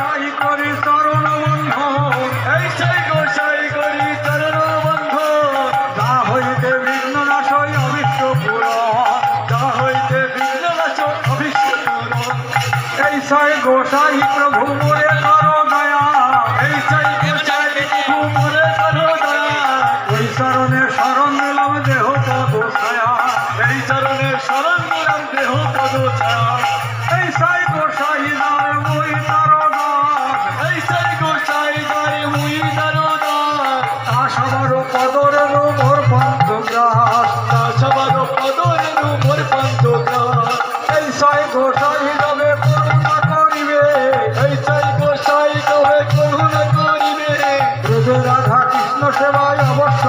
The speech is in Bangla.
গোসাই করি চরণ বন্ধন এই সেই গোসাই করি চরণ বন্ধ যা হইতে বিঘ্ন নাশ হই অবিষ্ট পুরন। যা হইতে বিঘ্ন নাশ অভিষেক এই সাই গোসাই প্রভু, মোরে করো দয়া। এই চরণে শরণ নিলাম দেহ পদ ছায়া। এই চরণে শরণ নিলাম দেহ পদ ছায়া। সবার কদর মোর পঞ্চগ্রাস। সবার কদর মোর পঞ্চগ্রাস। এই সাই গোসাই রবে করুণা করিবে। এই সাই গোসাই রবে করুণা করিবে। রাধা কৃষ্ণ সেবায় অবশ্য